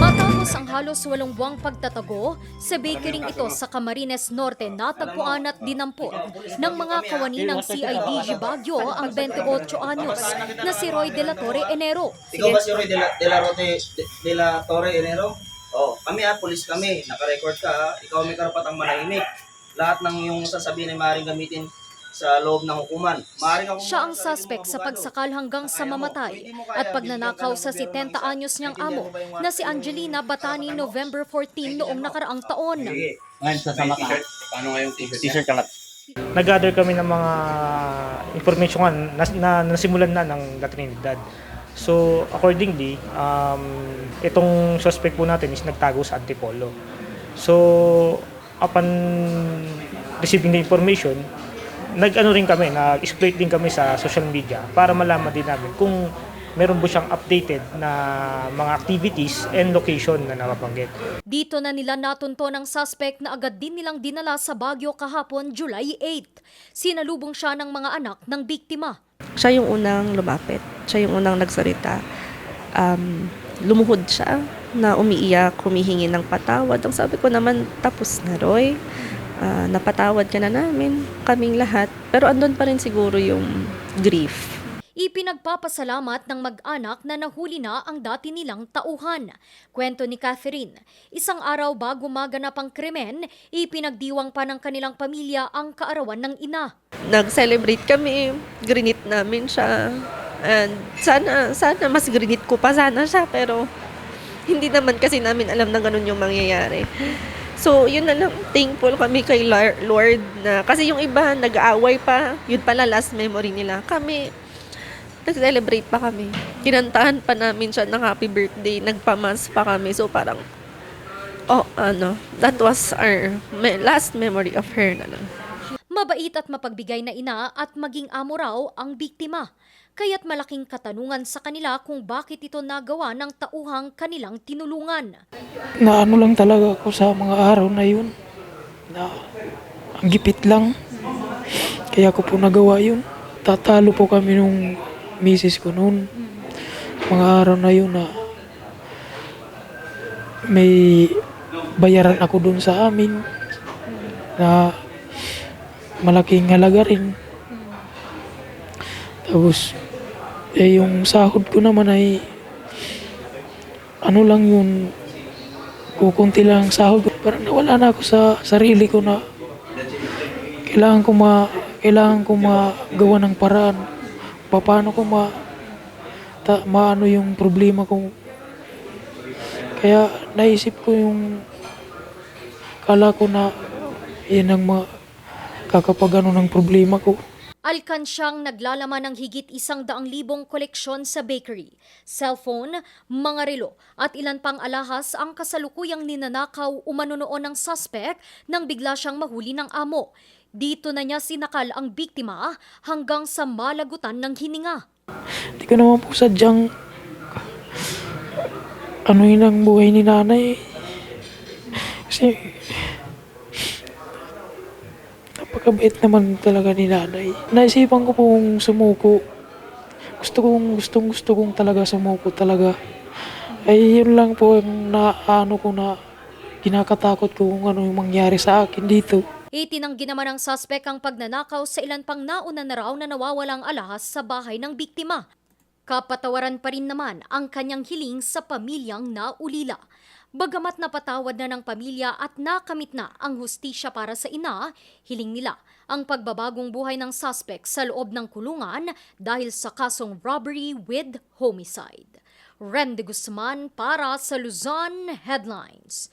Matapos ang halos walong buwang pagtatago, sa bakeryng ito sa Camarines Norte natagpuan at dinampot ng mga kawani ng CIDG Baguio ang 28 anyos na si Roy De La Torre Enero. Ikaw ba si Roy de la, de la, Rote, de, la Torre Enero? Oh, kami ah, police kami. Naka-record ka ah. Ikaw may karapatang manahimik. Lahat ng yung sasabihin ay maaaring gamitin sa loob ng hukuman. Maaaring ako Siya ang suspect sa pagsakal hanggang sa mamatay at pagnanakaw sa 70 anyos niyang amo na si Angelina Batani November 14 noong nakaraang taon. Ngayon sa sama ka. Paano nga yung t-shirt? T-shirt ka nag-gather kami ng mga information na, na, na nasimulan na ng La Trinidad. So, accordingly, um, itong suspect po natin is nagtago sa Antipolo. So, upon receiving the information, nag-ano rin kami, nag-exploit din kami sa social media para malaman din namin kung meron po siyang updated na mga activities and location na nababanggit. Dito na nila natunto ng suspect na agad din nilang dinala sa Baguio kahapon July 8. Sinalubong siya ng mga anak ng biktima. Siya yung unang lumapit. Siya yung unang nagsalita. Um, lumuhod siya na umiiyak, humihingi ng patawad. Ang sabi ko naman, tapos na Roy. Ah, napatawad ka na namin, kaming lahat. Pero andun pa rin siguro yung grief. Ipinagpapasalamat ng mag-anak na nahuli na ang dati nilang tauhan. Kwento ni Catherine, isang araw bago maganap ang krimen, ipinagdiwang pa ng kanilang pamilya ang kaarawan ng ina. Nag-celebrate kami, grinit namin siya. And sana, sana mas grinit ko pa sana siya, pero hindi naman kasi namin alam na ganun yung mangyayari. So, yun na lang, thankful kami kay Lord na, kasi yung iba, nag-aaway pa, yun pala last memory nila. Kami, nag-celebrate pa kami. Kinantahan pa namin siya ng happy birthday, nagpamas pa kami. So, parang, oh, ano, that was our last memory of her na lang. Mabait at mapagbigay na ina at maging amo raw ang biktima. Kaya't malaking katanungan sa kanila kung bakit ito nagawa ng tauhang kanilang tinulungan. na ano lang talaga ako sa mga araw na yun. Na ang gipit lang. Kaya ko po nagawa yun. Tatalo po kami nung misis ko noon. Mga araw na yun na may bayaran ako doon sa amin na malaking halaga rin. Tapos, eh, yung sahod ko naman ay ano lang yun, kukunti lang ang sahod ko. Parang nawala na ako sa sarili ko na kailangan ko ma kailangan ko magawa ng paraan paano ko ma ta, maano yung problema ko kaya naisip ko yung kala ko na yan ang ma kakapagano ng problema ko Alkansyang naglalaman ng higit isang daang libong koleksyon sa bakery, cellphone, mga relo at ilan pang alahas ang kasalukuyang ninanakaw umano noon ng suspect nang bigla siyang mahuli ng amo. Dito na niya sinakal ang biktima hanggang sa malagutan ng hininga. Hindi ko naman po sadyang ano yun ang buhay ni nanay. Kasi napakabait naman talaga ni nanay. Naisipan ko pong sumuko. Gusto kong, gustong gusto kong talaga sumuko talaga. Ay yun lang po ang naano ko na kinakatakot ko kung ano yung mangyari sa akin dito. Itinanggi naman ng suspect ang pagnanakaw sa ilan pang nauna na raw na nawawalang alahas sa bahay ng biktima. Kapatawaran pa rin naman ang kanyang hiling sa pamilyang naulila. Bagamat napatawad na ng pamilya at nakamit na ang hustisya para sa ina, hiling nila ang pagbabagong buhay ng suspect sa loob ng kulungan dahil sa kasong robbery with homicide. Randy Guzman para sa Luzon Headlines.